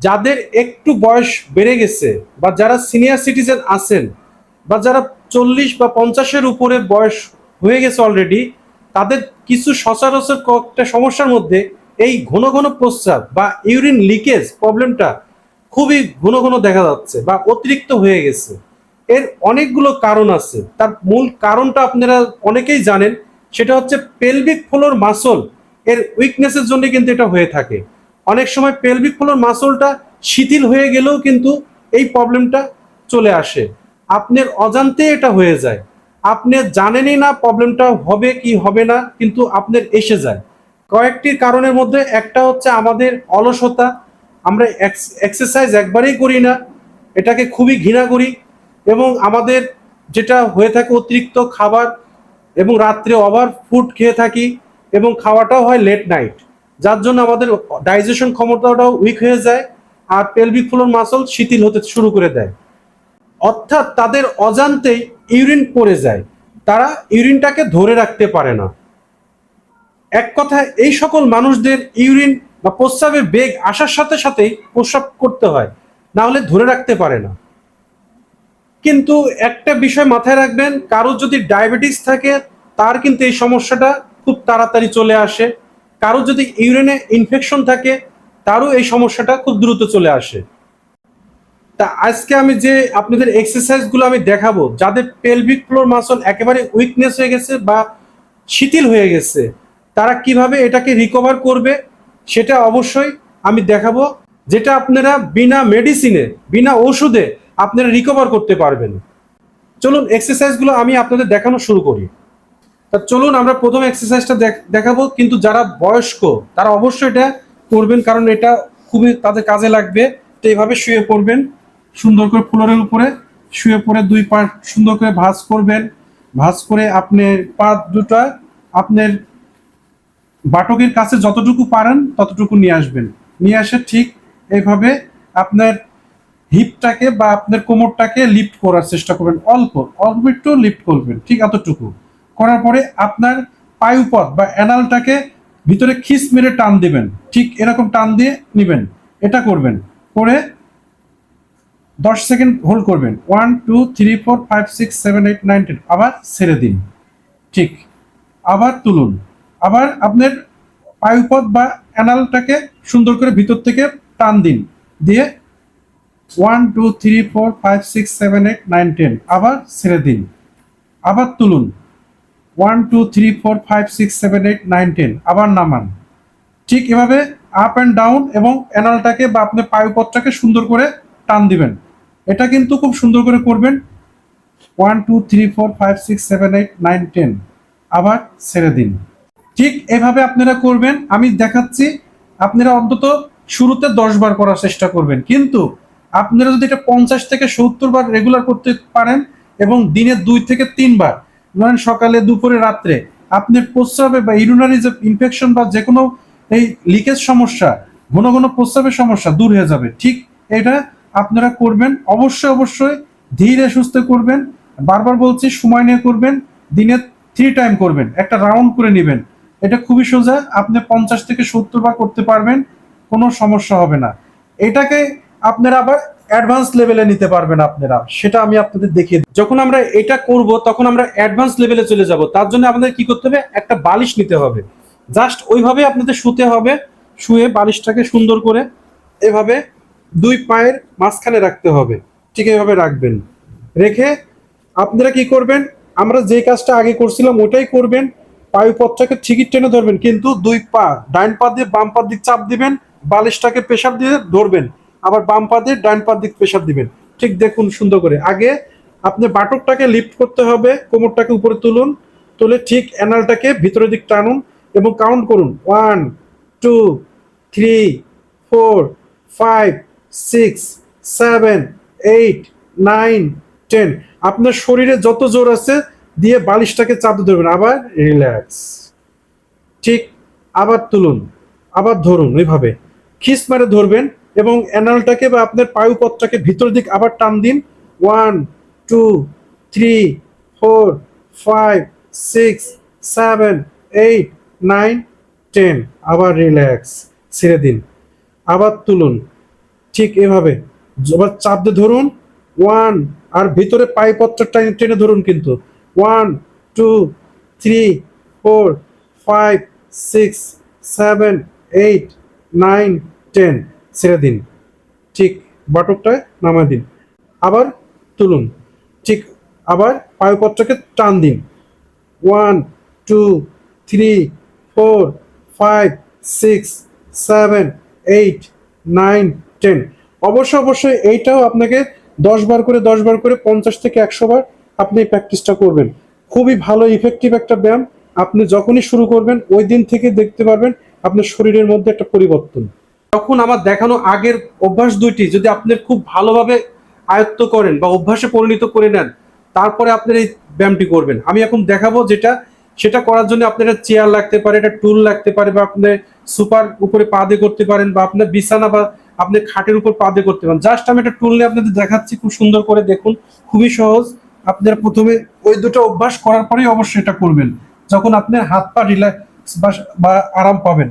যাদের একটু বয়স বেড়ে গেছে বা যারা সিনিয়র সিটিজেন আছেন বা যারা চল্লিশ বা পঞ্চাশের উপরে বয়স হয়ে গেছে অলরেডি তাদের কিছু সচরাচর কয়েকটা সমস্যার মধ্যে এই ঘন ঘন প্রস্রাব বা ইউরিন লিকেজ প্রবলেমটা খুবই ঘন ঘন দেখা যাচ্ছে বা অতিরিক্ত হয়ে গেছে। এর অনেকগুলো কারণ আছে। তার মূল কারণটা আপনারা অনেকেই জানেন, সেটা হচ্ছে পেলভিক ফ্লোর মাসল এর উইকনেসের জন্য কিন্তু এটা হয়ে থাকে। অনেক সময় পেলভিক ফ্লোর মাসলটা শিথিল হয়ে গেলেও কিন্তু এই প্রবলেমটা চলে আসে। আপনার অজান্তে এটা হয়ে যায়। আপনি জানেনই না প্রবলেমটা হবে কি হবে না, কিন্তু আপনার এসে যায়। কয়েকটি কারণের মধ্যে একটা হচ্ছে আমাদের অলসতা। আমরা এক্সারসাইজ একবারেই করি না, এটাকে খুবই ঘৃণা করি এবং আমাদের যেটা হয়ে থাকে অতিরিক্ত খাবার এবং রাত্রে ওভার ফুড খেয়ে থাকি এবং খাওয়াটাও হয় লেট নাইট যার জন্য আমাদের ডাইজেশন ক্ষমতাটাও উইক হয়ে যায় আর পেলভিক ফ্লোর মাসল শিথিল হতে শুরু করে দেয়। অর্থাৎ তাদের অজান্তেই ইউরিন পড়ে যায়। তারা ইউরিনটাকে ধরে রাখতে পারে না। এক কথায়, এই সকল মানুষদের ইউরিন বা প্রস্রাবের বেগ আসার সাথে সাথেই প্রস্রাব করতে হয়, না হলে ধরে রাখতে পারে না। কিন্তু একটা বিষয় মাথায় রাখবেন কারও যদি ডায়াবেটিস থাকে, তার কিন্তু এই সমস্যাটা খুব তাড়াতাড়ি চলে আসে। কারও যদি ইউরিনে ইনফেকশন থাকে, তারও এই সমস্যাটা খুব দ্রুত চলে আসে। তা আজকে আমি যে আপনাদের এক্সারসাইজগুলো আমি দেখাবো, যাদের পেলভিক ফ্লোর মাসল একেবারে উইকনেস হয়ে গেছে বা শিথিল হয়ে গেছে, তারা কীভাবে এটাকে রিকভার করবে, সেটা অবশ্যই আমি দেখাবো, যেটা আপনারা বিনা মেডিসিনে বিনা ওষুধে আপনারা রিকভার করতে পারবেন। চলুন এক্সারসাইজগুলো আমি আপনাদের দেখানো শুরু করি। তা চলুন আমরা প্রথম এক্সারসাইজটা দেখাবো। কিন্তু যারা বয়স্ক, তারা অবশ্যই এটা করবেন, কারণ এটা খুবই তাদের কাজে লাগবে। তো এইভাবে শুয়ে পড়বেন, সুন্দর করে ফ্লোরের উপরে শুয়ে পড়ে দুই পা সুন্দর করে ভাঁজ করবেন। ভাঁজ করে আপনার পা দুটা আপনার বাটকের কাছে যতটুকু পারেন, ততটুকু নিয়ে আসবেন। নিয়ে আসে ঠিক এইভাবে আপনার হিপটাকে বা আপনার কোমরটাকে লিফট করার চেষ্টা করবেন। অল্প অল্প একটু লিফট করবেন, ঠিক এতটুকু। করার পরে আপনার পায়ুপথ বা অ্যানালটাকে ভিতরে খিস মেরে টান দিবেন। ঠিক এরকম টান দিয়ে নেবেন। এটা করবেন। করে দশ সেকেন্ড হোল্ড করবেন। One, two, three, four, five, six, seven, eight, nine, ten আবার ছেড়ে দিন। ঠিক। আবার তুলুন। আবার আপনার পায়ুপথ বা অ্যানালটাকে সুন্দর করে ভিতর থেকে টান দিন। দিয়ে one, two, three, four, five, six, seven, eight, nine, ten আবার ছেড়ে দিন। আবার তুলুন। One two three four five six seven eight nine ten আবার নামান। ঠিক এভাবে আপ অ্যান্ড ডাউন এবং অ্যানালটাকে বা আপনার পায়ুপথটাকে সুন্দর করে টান দিবেন। এটা কিন্তু খুব সুন্দর করে করবেন। One two three four five six seven eight nine ten আবার ছেড়ে দিন। ঠিক এভাবে আপনারা করবেন। আমি দেখাচ্ছি, আপনারা অন্তত শুরুতে দশ বার করার চেষ্টা করবেন। কিন্তু আপনারা যদি এটা পঞ্চাশ থেকে সত্তর বার রেগুলার করতে পারেন এবং দিনে দুই থেকে তিনবার ধরেন সকালে, দুপুরে, রাত্রে। আপনার প্রস্রাবে বা ইউরিনারি যে ইনফেকশন বা যে কোনো এই লিকেজ সমস্যা, ঘন ঘন প্রস্রাবের সমস্যা দূর হয়ে যাবে। ঠিক এটা আপনারা করবেন। অবশ্যই অবশ্যই ধীরে সুস্থ করবেন। বারবার বলছি, সময় নিয়ে করবেন। দিনে থ্রি টাইম করবেন। একটা রাউন্ড করে নেবেন। এটা খুবই সোজা। আপনি পঞ্চাশ থেকে সত্তর বার করতে পারবেন। কোনো সমস্যা হবে না। এটাকে আপনারা আবার অ্যাডভান্স লেভেলে নিতে পারবেন আপনারা। সেটা আমি আপনাদের দেখিয়ে। যখন আমরা এটা করব, তখন আমরা অ্যাডভান্স লেভেলে চলে যাব। তার জন্য আপনাদের কি করতে হবে? একটা বালিশ নিতে হবে। জাস্ট ওইভাবে আপনাদের শুতে হবে। শুয়ে বালিশটাকে সুন্দর করে এভাবে দুই পায়ের মাঝখানে রাখতে হবে। ঠিক এইভাবে রাখবেন। রেখে আপনারা কি করবেন? আমরা যে কাজটা আগে করছিলাম, ওটাই করবেন। পায়ুপথটাকে ঠিকই টেনে ধরবেন। কিন্তু দুই পা ডাইন পা দিয়ে বাম পা দিক চাপ দিবেন, বালিশটাকে প্রেশার দিয়ে ধরবেন। আবার বাম পা দিয়ে ডাইন পা দিক প্রেশার দিবেন। ঠিক দেখুন সুন্দর করে। আগে আপনি বাটকটাকে লিফট করতে হবে, কোমরটাকে উপরে তুলুন, তুলে ঠিক অ্যানালটাকে ভিতরের দিক টানুন এবং কাউন্ট করুন। One two three four five six seven eight nine ten আপনার শরীরে যত জোর আছে দিয়ে বালিশটাকে চাপ ধরবেন। আবার রিল্যাক্স ঠিক আবার তুলুন, আবার ধরুন ওইভাবে খিস মারে ধরবেন এবং অ্যানালটাকে বা আপনার পায়ুপথটাকে ভিতর দিক আবার টান দিন। One two three four five six seven eight nine ten আবার রিল্যাক্স ছেড়ে দিন। আবার তুলুন। ঠিক এভাবে। এবার চাপ দিয়ে ধরুন। ওয়ান আর ভিতরে পাইপত্র টেনে টেনে ধরুন কিন্তু। One two three four five six seven eight nine ten ছেড়ে দিন। ঠিক বাটকটায় নামায় দিন। আবার তুলুন। ঠিক আবার পায়ুপত্রকে টান দিন। One two three four five six seven eight nine ten অবশ্য অবশ্যই এইটাও আপনাকে দশ বার করে, দশ বার করে পঞ্চাশ থেকে একশো বার আপনি প্র্যাকটিসটা করবেন। খুবই ভালো ইফেক্টিভ একটা ব্যায়াম। আপনি যখনই শুরু করবেন, ওই দিন থেকে দেখতে পারবেন আপনার শরীরের মধ্যে একটা পরিবর্তন। তখন আমার দেখানো আগের অভ্যাস দুইটি, যদি আপনি খুব ভালোভাবে আয়ত্ত করেন বা অভ্যাসে পরিণত করে নেন, তারপরে আপনার এই ব্যায়ামটি করবেন। আমি এখন দেখাবো যেটা, সেটা করার জন্য আপনার একটা চেয়ার লাগতে পারে, একটা টুল লাগতে পারে, বা আপনি সুপার উপরে পা দিয়ে করতে পারেন, বা আপনার বিছানা বা আপনি খাটের উপর পা দিয়ে করতে পারেন। জাস্ট আমি একটা টুল নিয়ে আপনাদের দেখাচ্ছি, খুব সুন্দর করে দেখুন, খুবই সহজ। আপনারা প্রথমে ওই দুটো অভ্যাস করার পরেই অবশ্যই এটা করবেন। যখন আপনার হাত পা রিল্যাক্স বা আরাম পাবেন।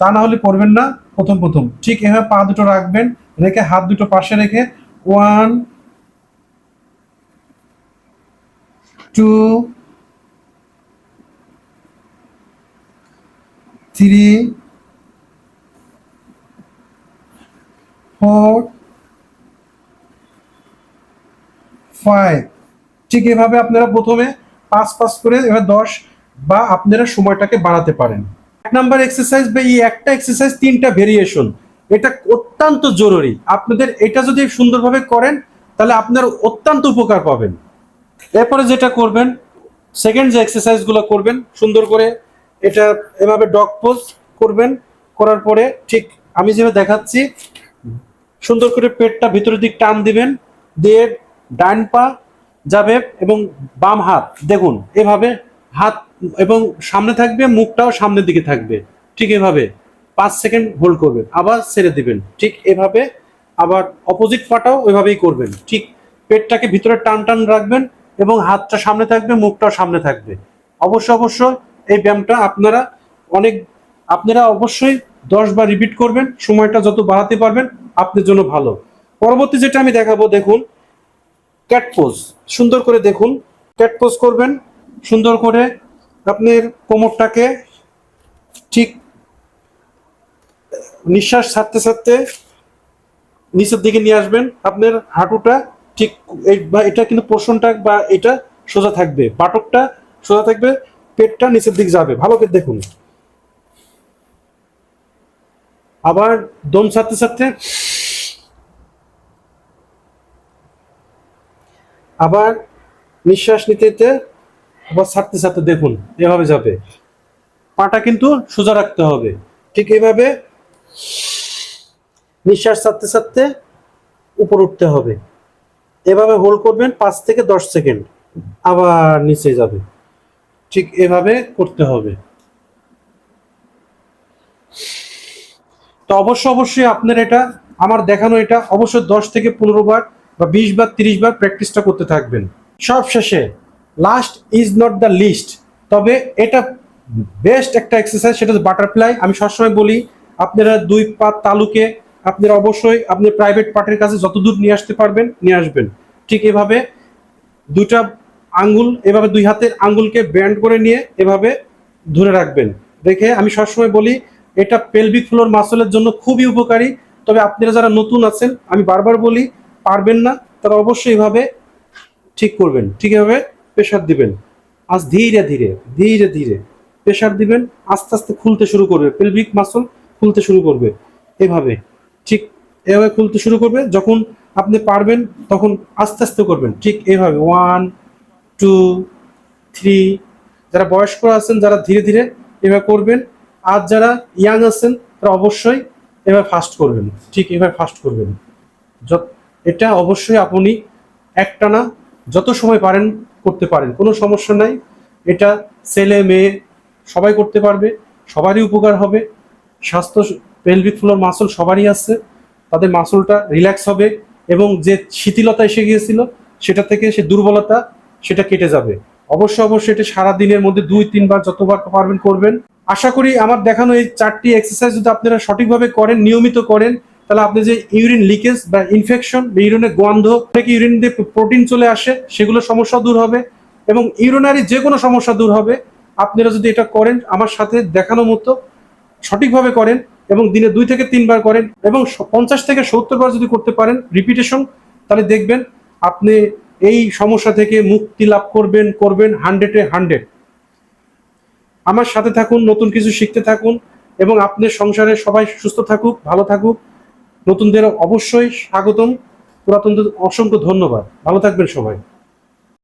তা না হলে করবেন না। প্রথম প্রথম। ঠিক এভাবে পা দুটো রাখবেন, রেখে হাত দুটো পাশে রেখে one two three four five ঠিক এভাবে আপনারা প্রথমে পাঁচ পাঁচ করে এবার দশ বা আপনারা সময়টাকে বাড়াতে পারেন। নাম্বার এক্সারসাইজ বা এই একটা এক্সারসাইজ তিনটা ভেরিয়েশন এটা অত্যন্ত জরুরি। আপনাদের এটা যদি সুন্দরভাবে করেন, তাহলে আপনার অত্যন্ত উপকার পাবেন। এরপরে যেটা করবেন সেকেন্ড যে এক্সারসাইজগুলো করবেন, সুন্দর করে এটা এভাবে ডগ পোজ করবেন। করার পরে ঠিক আমি যেভাবে দেখাচ্ছি, সুন্দর করে পেটটা ভিতরের দিক টান দিবেন, দিয়ে ডান পা যাবে এবং বাম হাত। দেখুন, এভাবে হাত এবং সামনে থাকবে, মুখটাও সামনের দিকে থাকবে। ঠিক এভাবে পাঁচ সেকেন্ড হোল্ড করবেন, আবার ছেড়ে দিবেন। ঠিক এভাবে আবার অপোজিট পাটাও ওইভাবেই করবেন। ঠিক পেটটাকে ভিতরে টান টান রাখবেন এবং হাতটা সামনে থাকবে, মুখটাও সামনে থাকবে। অবশ্য অবশ্য এই ব্যায়ামটা আপনারা অনেক, আপনারা অবশ্যই দশ বার রিপিট করবেন, সময়টা যত বাড়াতে পারবেন, আপনার জন্য ভালো। পরবর্তী যেটা আমি দেখাবো, দেখুন ক্যাট পোজ সুন্দর করে দেখুন ক্যাট পোজ করবেন, সুন্দর করে আপনার কোমরটাকে ঠিক নিঃশ্বাস ছাড়তে ছাড়তে নিচের দিকে নিয়ে আসবেন। আপনার হাঁটুটা ঠিক বা এটা কিন্তু পোষণটা বা এটা সোজা থাকবে। বাটকটা সোজা থাকবে, পেটটা নিচের দিকে যাবে। ভালো করে দেখুন। আবার দম ছাড়তে ছাড়তে আবার নিঃশ্বাস নিতে আবার ছাড়তে ছাড়তে দেখুন, এভাবে যাবে। পাটা কিন্তু সোজা রাখতে হবে। ঠিক এইভাবে নিঃশ্বাস ছাড়তে ছাড়তে উপর উঠতে হবে। এভাবে হোল্ড করবেন পাঁচ থেকে দশ সেকেন্ড, আবার নিচে যাবে। ঠিক এভাবে করতে হবে। তো অবশ্য অবশ্যই আপনার এটা, আমার দেখানো এটা অবশ্যই দশ থেকে পনেরো বার বা বিশ বার, তিরিশ বার প্র্যাকটিসটা করতে থাকবেন। সব শেষে last is not the least তবে এটা বেস্ট একটা এক্সারসাইজ সেটা হচ্ছে বাটারফ্লাই আমি সবসময় বলি, আপনারা দুই পা তালুকে, আপনারা অবশ্যই আপনি প্রাইভেট পার্টের কাছে যতদূর নিয়ে আসতে পারবেন, নিয়ে আসবেন। ঠিক এভাবে দুটা আঙ্গুল, এভাবে দুই হাতের আঙ্গুলকে ব্যান্ড করে নিয়ে এভাবে ধরে রাখবেন। রেখে আমি সবসময় বলি, এটা পেলভিক ফ্লোর মাসলের জন্য খুবই উপকারী। তবে আপনারা যারা নতুন আছেন, আমি বারবার বলি, পারবেন না তারা অবশ্যই এভাবে ঠিক করবেন। ঠিক এভাবে প্রেশার দিবেন। আজ ধীরে ধীরে ধীরে ধীরে প্রেশার দিবেন, আস্তে আস্তে খুলতে শুরু করবে পেলভিক মাসল খুলতে শুরু করবে। এভাবে, ঠিক এভাবে খুলতে শুরু করবে, যখন আপনি পারবেন তখন আস্তে আস্তে করবেন। ঠিক এভাবে ওয়ান টু থ্রি যারা বয়স্ক আছেন, যারা ধীরে ধীরে এভাবে করবেন, আর যারা ইয়াং আছেন, তারা অবশ্যই এভাবে ফাস্ট করবেন। ঠিক এভাবে ফাস্ট করবেন। এটা অবশ্যই আপনি একটানা যত সময় পারেন করতে পারেন। কোনো সমস্যা নাই। এটা ছেলে, মেয়ে, সবাই করতে পারবে। সবারই উপকার হবে। স্বাস্থ্য পেলভিক ফ্লোর মাসল সবারই আছে। তাদের মাসলটা রিল্যাক্স হবে এবং যে শিথিলতা এসে গিয়েছিল, সেটা থেকে সে দুর্বলতা, সেটা কেটে যাবে। অবশ্য অবশ্যই এটা সারা দিনের মধ্যে দুই, তিনবার যতবার পারবেন করবেন। আশা করি আমার দেখানো এই চারটি এক্সারসাইজ যদি আপনারা সঠিকভাবে করেন, নিয়মিত করেন তাহলে আপনি যে ইউরিন লিকেজ বা ইনফেকশন বা ইউরিনের গন্ধ থেকে ইউরিন দিয়ে প্রোটিন চলে আসে, সেগুলো সমস্যা দূর হবে এবং ইউরিনারি যে কোনো সমস্যা দূর হবে। আপনারা যদি এটা করেন, আমার সাথে দেখানো মতো সঠিকভাবে করেন এবং দিনে দুই থেকে তিনবার করেন এবং পঞ্চাশ থেকে সত্তর বার যদি করতে পারেন রিপিটেশন তাহলে দেখবেন আপনি এই সমস্যা থেকে মুক্তি লাভ করবেন করবেন হান্ড্রেডে হান্ড্রেড আমার সাথে থাকুন, নতুন কিছু শিখতে থাকুন এবং আপনার সংসারে সবাই সুস্থ থাকুক, ভালো থাকুক। নতুনদের অবশ্যই স্বাগতম। পুরাতনদের অসংখ্য ধন্যবাদ। ভালো থাকবেন সবাই।